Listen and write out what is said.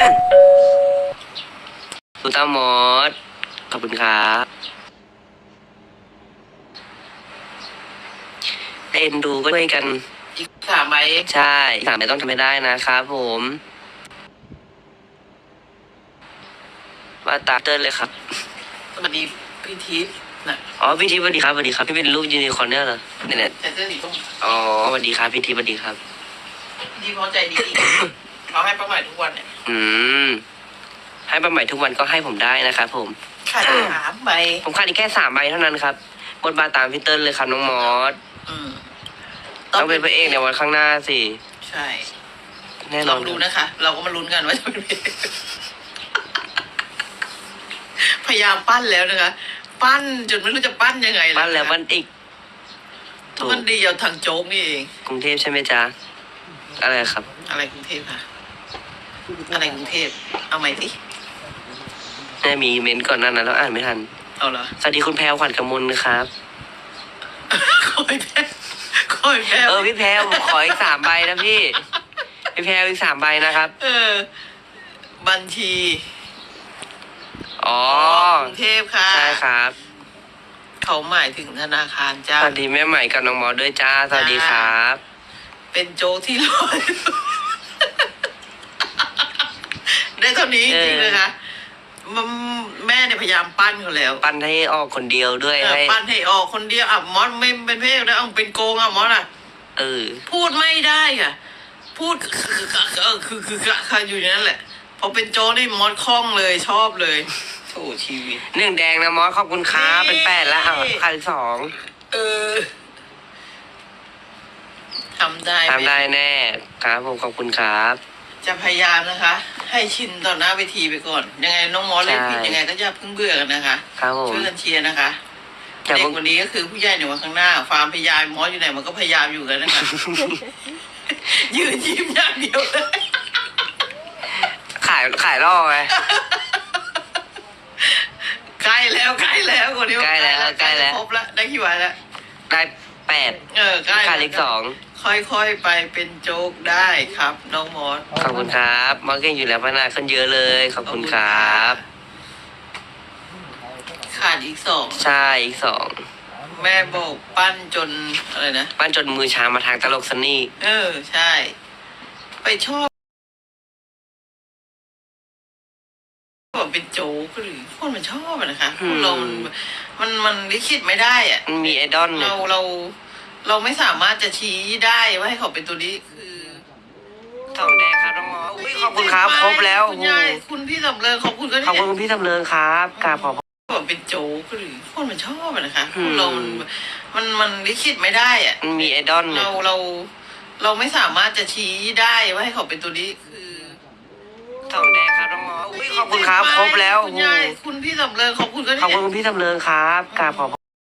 คุณตามอสขอบคุณครับเอ็นดูก็ช่วยกัน อีกสามใบเองใช่สามไม่ต้องทำไม่ได้นะครับผมมาตาเติ้ลเลยครับ สวัสดีพี่ทิพย์นะอ๋อพี่ทิพย์สวัสดีครับสวัสดีครับพี่เป็นรูปยูนิคอร์นเนี่ยเหรอเนี่ยเนี่ยแต่เสื้อสีส้มอ๋อสวัสดีครับพี่ทิพย์สวัสดีครับพี่ทิพย์เขาใจดี เขาให้ป้าใหม่ทุกวันเนี่ยอืม ให้ป้าใหม่ทุกวันก็ให้ผมได้นะครับผม ขาดสามใบผมขาดอีกแค่สามใบเท่านั้นครับบทบาทตามพี่เติ้ลเลยครับน้องมอสอืมต้องเป็นพระเอกในวันข้างหน้าสิใช่แน่นลออนงดูนะคะ เราก็มาลุ้นกันว่าจะเป็นพระเอกพยายามปั้นแล้วนะคะ ปั้นจนไม่รู้จะปั้นยังไงปั้นแล้วปั้นอีกทุกวันดีเอาทางโจ๊กนี่เองกรุงเทพใช่ไหมจ๊ะอะไรครับ อะไรกรุงเทพค่ะ อะไรกรุงเทพ เอาใหม่สิ แม่มีเมนต์ก่อนหนั้นนะแล้วอ่านไม่ทัน เอาเหรอ สวัสดีคุณแพรวขวัญกมลนะครับ คอยแพ้คอยแพ้เออพี่แพรวผมขออีกสามใบนะพี่ พี่แพรวอีกสามใบนะครับ เออ บัญชีอ๋อ กรุงเทพค่ะ ใช่ครับ เขาหมายถึงธนาคารสจ้า วัสดีแม่ใหม่กับน้องมอสด้วยจ้า สวัสดีครับ เป็นโจ๊กที่ลอย ได้เท่านี้จริงๆนะคะมันแม่เนี่ยพยายามปั้นเขาแล้วปั้นให้ออกคนเดียวด้วยเออให้ปั้นให้ออกคนเดียวอะมอสไม่เป็นเพศแล้วเอาเป็นโกงอะมอสอะ เออ พูดไม่ได้อะพูดคือเออคือคือคือคืออยู่อย่างนั้นแหละพอเป็นโจ๊กนี่มอสคล่องเลยชอบเลยโถชีวิต หนึ่งแดงนะมอสขอบคุณครับนี่ เป็นแปดแล้วอะขาดอีกสองเออทำได้ทำไหมได้แน่ครับผมขอบคุณครับจะพยายามนะคะ ให้ชินต่อหน้าเวทีไปก่อน ยังไงน้องมอสเล่นผิดใช่ยังไงก็อย่าเพิ่งเบื่อกันนะคะครับผมช่วยกันเชียร์นะคะอย่าเด็กเพิ่งคนนี้ก็คือผู้ใหญ่ในวันข้างหน้าความพยายามมอสอยู่ไหนมันก็พยายามอยู่กันนะคะยืนยิ้มอย่างเดียวเลยขายขายล่อไงใกล้แล้วใกล้แล้วคนนี้ใกล้แล้วใกล้แล้วครบแล้วได้กี่วันแล้วได้แปดเออใกล้ขาดอีกสอง ค่อยๆไปเป็นโจ๊กได้ครับ น้องมอสขอบคุณครับมอสเก่งอยู่แล้วพัฒนาขึ้นเยอะเลย ขอบคุณครับ ขาดอีกสองใช่อีกสองแม่บอกปั้นจนอะไรนะ ปั้นจนมือชามาทางตลกซันนี่ เออ ใช่ ไปชอบแบบเป็นโจ๊กหรือคนมันชอบอะนะคะคนเรามันมันมันลิขิตไม่ได้อะมันมีไอดอลเนี่ยเราเรา เราไม่สามารถจะชี้ได้ว่าให้เขาเป็นตัวนี้คือสองแดงครับน้องมอสอุ้ยขอบคุณครับครบแล้วคุณยายคุณพี่สำเริงขอบคุณก็ขอบเนี่ยคุณพี่ทำเริงครับกราบขอบ แบบเป็นโจ๊กหรือคนมันชอบอะนะคะอืคมนเรามันมันมันลิขิตไม่ได้อะมันมีไอดอลเนี่เรายเราเราไม่สามารถจะชี้ได้ว่าให้เขาเป็นตัวนี้คือสองแดงครับน้องมอสอุ้ยขอบคุณครับครบแล้วคุณยายคุณพี่สำเริงขอบคุณก็ขอบเนี่ยคุณพี่ทำเริงครับกราบขอบ